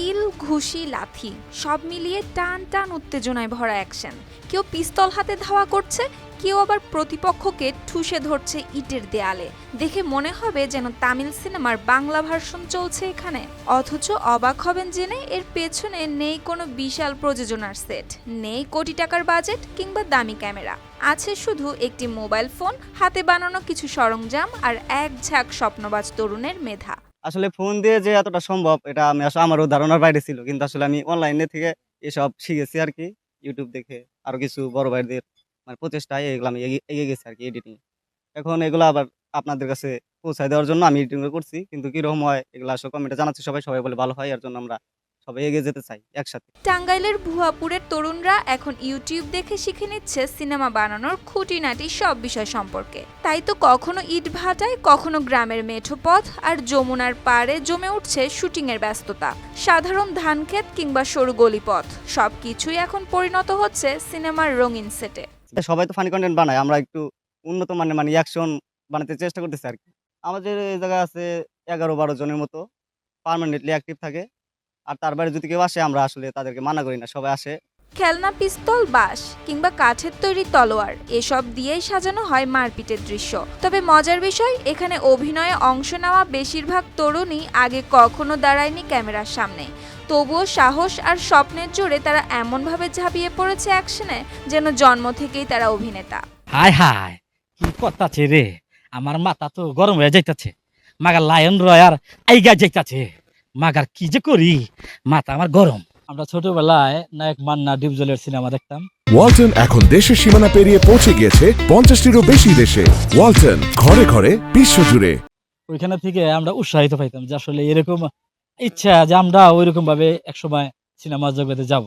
কিল ঘুষি, লাথি, সব মিলিয়ে টান টান উত্তেজনায় ভরা অ্যাকশন। কেউ পিস্তল হাতে ধাওয়া করছে, কেউ আবার প্রতিপক্ষকে ঠুসে ধরছে ইটের দেয়ালে। দেখে মনে হবে যেন তামিল সিনেমার বাংলা ভার্সন চলছে এখানে। অথচ অবাক হবেন জেনে এর পেছনে নেই কোনো বিশাল প্রযোজনার সেট। নেই কোটি টাকার বাজেট কিংবা দামি ক্যামেরা। আছে শুধু একটি মোবাইল ফোন, হাতে বানানো কিছু সরঞ্জাম আর এক ঝাঁক স্বপ্নবাজ তরুণের মেধা। আসলে ফোন দিয়ে যে এতটা সম্ভব, এটা আমি আসলে আমারও ধারণার বাইরে ছিল। কিন্তু আসলে আমি অনলাইনে থেকে এসব শিখেছি আর কি ইউটিউব দেখে আরও কিছু বড় ভাইদের মানে প্রচেষ্টায় এগুলো আমি এগিয়ে গেছি আর কি এডিটিং এখন এগুলো আবার আপনাদের কাছে পৌঁছায় দেওয়ার জন্য আমি এডিটিং করছি, কিন্তু কীরকম হয় এগুলো আসলে কমেন্টে জানাচ্ছি সবাই সবাই বলে ভালো হয়, এর জন্য আমরা সবাই এগিয়ে যেতে চাই একসাথে। টাঙ্গাইলের ভুয়াপুরের তরুণরা এখন ইউটিউব দেখে শিখে নিচ্ছে সিনেমা বানানোর খুঁটিনাটি সব বিষয় সম্পর্কে। তাই তো কখনো ইট ভাটায় কখনো গ্রামের মেঠো পথ আর যমুনার পাড়ে জমে উঠছে শুটিংয়ের ব্যস্ততা। সাধারণ ধানক্ষেত কিংবা সরু গলিপথ সব কিছুই এখন পরিণত হচ্ছে সিনেমার রঙিন সেটে। সবাই তো ফানি কন্টেন্ট বানায় আমরা একটু উন্নত মানের মানে অ্যাকশন বানাতে চেষ্টা করতেছি আর কি। আমাদের এই জায়গায় আছে এগারো বারো জনের মতো পার্মানেন্টলি অ্যাক্টিভ থাকে। আর তার বাইরে যদি কেউ আসে আমরা আসলে তাদেরকে মানা করি না সবাই আসে। খেলনা পিস্তল বাঁশ কিংবা কাঠের তৈরি তলোয়ার এসব দিয়েই সাজানো হয় মারপিটের দৃশ্য। তবে মজার বিষয় এখানে অভিনয়ে অংশ নেওয়া বেশিরভাগ তরুণী আগে কখনো দাঁড়ায়নি ক্যামেরার সামনে। তবুও সাহস আর স্বপ্নের জোরে তারা এমনভাবে ঝাঁপিয়ে পড়েছে অ্যাকশনে যেন জন্ম থেকেই তারা অভিনেতা। হায় হায় কি কথা রে? আমার মাথা তো গরম হয়ে যাইতাছে। মাগার লায়ন রয়ার আইগা যাইতাছে। মাগার কি যে করি? মাথা আমার গরম। আমরা ছোটবেলায় নায়ক মান্না ডিপ জলের সিনেমা দেখতাম। ওয়ালটন এখন দেশের সীমানা পেরিয়ে পৌঁছে গিয়েছে পঞ্চাশটিরও বেশি দেশে। ওয়ালটন ঘরে ঘরে বিশ্বজুড়ে। ওইখানে থেকে আমরা উৎসাহিত পাইতাম যে আসলে এরকম ইচ্ছা যে আমরা ওইরকম ভাবে একসময় সিনেমা জগতে যাব।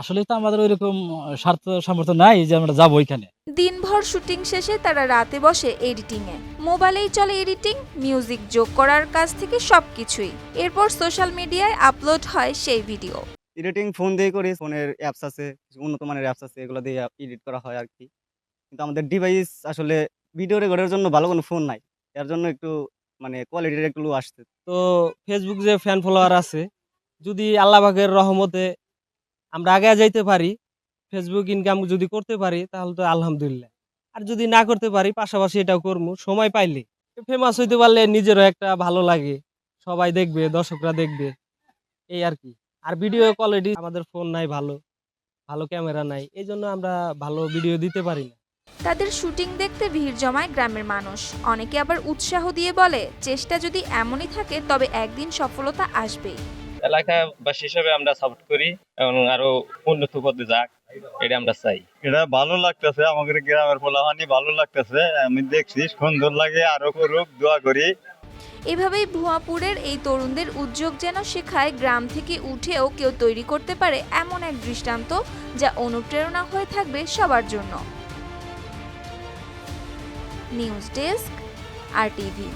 আসলে তো আমাদের ওইরকম স্বার্থ সামর্থ্য নাই যে আমরা যাব ওইখানে। দিনভর শুটিং শেষে তারা রাতে বসে এডিটিংয়ে। মোবাইলেই চলে এডিটিং মিউজিক যোগ করার কাজ থেকে সবকিছুই। এরপর সোশ্যাল মিডিয়ায় আপলোড হয় সেই ভিডিও। এডিটিং ফোন দিয়ে করি ফোনের অ্যাপস আছে উন্নত মানের অ্যাপস আছে এগুলো দিয়ে এডিট করা হয় আর কি কিন্তু আমাদের ডিভাইস আসলে ভিডিও রেকর্ডের জন্য ভালো কোনো ফোন নাই। এর জন্য একটু মানে কোয়ালিটির একটু লো আসছে। তো ফেসবুক যে ফ্যান ফলোয়ার আছে যদি আল্লাহ পাকের রহমতে আমরা আগে যাইতে পারি ফেসবুক ইনকাম যদি করতে পারি, তাহলে তো আলহামদুলিল্লাহ। আর যদি না করতে পারি, পাশাপাশি এটাও করব সময় পাইলে। ফেমাস হইতে পারলে নিজেরও একটা ভালো লাগে, সবাই দেখবে, দর্শকরা দেখবে, এই আর কি। আর ভিডিও কোয়ালিটি আমাদের ফোন নাই ভালো ভালো ক্যামেরা নাই এই জন্য আমরা ভালো ভিডিও দিতে পারি না। তাদের শুটিং দেখতে ভিড় জমায় গ্রামের মানুষ। অনেকে আবার উৎসাহ দিয়ে বলে, চেষ্টা যদি এমনই থাকে, তবে একদিন সফলতা আসবেই। এলাকাবাসী হিসেবে আমরা সাপোর্ট করি এবং আরও উন্নত পথে যাক এটা আমরা চাই। এটা ভালো লাগতেছে আমাদের গ্রামের পোলাহানি ভালো লাগতেছে। আমি দেখছি সুন্দর লাগে আরও করুক দোয়া করি। এভাবেই ভুয়াপুরের এই তরুণদের উদ্যোগ যেন শেখায় গ্রাম থেকে উঠেও কেউ তৈরি করতে পারে এমন এক দৃষ্টান্ত যা অনুপ্রেরণা হয়ে থাকবে সবার জন্য। News desk R TV.